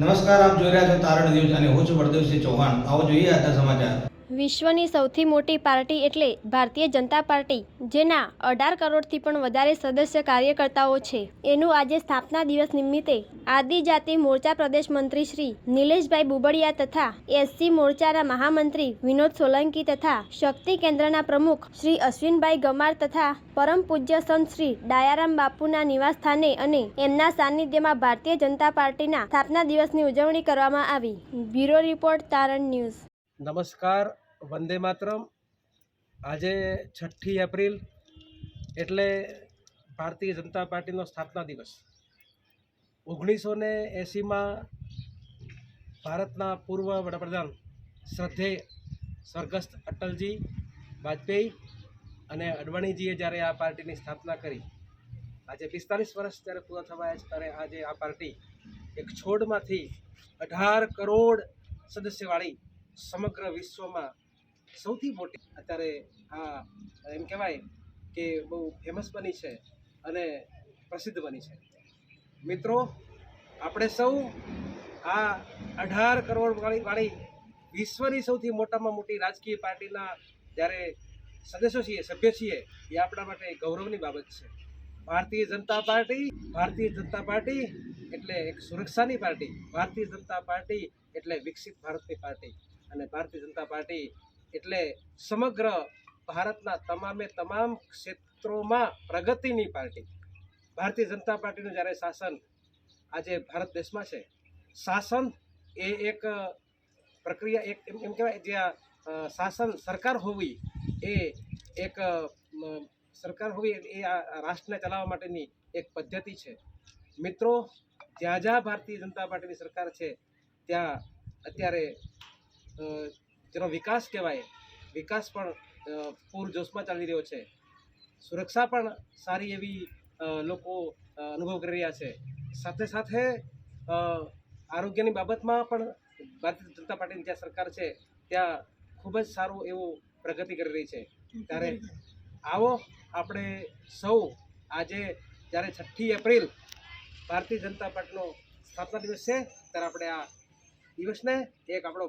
નમસ્કાર, આપ જોઈ રહ્યા છો તારણ ન્યૂઝ અને હું છું વડદેવસિંહ ચૌહાણ. આવો જોઈએ આજના સમાચાર. વિશ્વની સૌથી મોટી પાર્ટી એટલે ભારતીય જનતા પાર્ટી, જેના અઢાર કરોડથી પણ વધારે સદસ્ય કાર્યકર્તાઓ છે. એનું આજે સ્થાપના દિવસ નિમિત્તે આદિજાતિ મોરચા પ્રદેશ મંત્રી શ્રી નિલેશભાઈ બુબડિયા તથા એસસી મોરચાના મહામંત્રી વિનોદ સોલંકી તથા શક્તિ કેન્દ્રના પ્રમુખ શ્રી અશ્વિનભાઈ ગમાર તથા પરમ પૂજ્ય સંત શ્રી ડાયારામ બાપુના નિવાસ સ્થાને અને એમના સાનિધ્યમાં ભારતીય જનતા પાર્ટીના સ્થાપના દિવસની ઉજવણી કરવામાં આવી. Bureau report Taran news. નમસ્કાર, વંદે માતરમ. આજે છઠ્ઠી એપ્રિલ એટલે ભારતીય જનતા પાર્ટીનો સ્થાપના દિવસ. ઓગણીસો ને એંસીમાં ભારતના પૂર્વ વડાપ્રધાન શ્રદ્ધેય સ્વર્ગસ્થ અટલજી વાજપેયી અને અડવાણીજીએ જ્યારે આ પાર્ટીની સ્થાપના કરી. આજે પિસ્તાલીસ વર્ષ જ્યારે પૂરા થવા છે, ત્યારે આજે આ પાર્ટી એક છોડમાંથી અઢાર કરોડ સદસ્યવાળી સમગ્ર વિશ્વમાં સૌથી મોટી અત્યારે આ એમ કહેવાય કે બહુ ફેમસ બની છે અને પ્રસિદ્ધ બની છે. મિત્રો, આપણે સૌ આ અઢાર કરોડ વાળી વિશ્વની સૌથી મોટામાં મોટી રાજકીય પાર્ટીના જ્યારે સદસ્યો છીએ, સભ્ય છીએ, એ આપણા માટે ગૌરવની બાબત છે. ભારતીય જનતા પાર્ટી, ભારતીય જનતા પાર્ટી એટલે એક સુરક્ષાની પાર્ટી, ભારતીય જનતા પાર્ટી એટલે વિકસિત ભારતની પાર્ટી. અને ભારતીય જનતા પાર્ટી એટલે સમગ્ર ભારતના તમામે તમામ ક્ષેત્રોમાં પ્રગતિની પાર્ટી. ભારતીય જનતા પાર્ટીનું જ્યારે શાસન આજે ભારત દેશમાં છે, શાસન એ એક પ્રક્રિયા એક, એમ કહેવાય જે શાસન સરકાર હોવી એ એક સરકાર હોવી એ આ રાષ્ટ્રને ચલાવવા માટેની એક પદ્ધતિ છે. મિત્રો, જ્યાં જ્યાં ભારતીય જનતા પાર્ટીની સરકાર છે, ત્યાં અત્યારે જેનો વિકાસ કહેવાય, વિકાસ પણ પૂરજોશમાં ચાલી રહ્યો છે. સુરક્ષા પણ સારી એવી લોકો અનુભવ કરી રહ્યા છે. સાથે સાથે આરોગ્યની બાબતમાં પણ ભારતીય જનતા પાર્ટીની જ્યાં સરકાર છે, ત્યાં ખૂબ જ સારું એવું પ્રગતિ કરી રહી છે. ત્યારે આવો આપણે સૌ આજે જ્યારે છઠ્ઠી એપ્રિલ ભારતીય જનતા પાર્ટીનો સ્થાપના દિવસ છે, ત્યારે આપણે આ દિવસને એક આપણો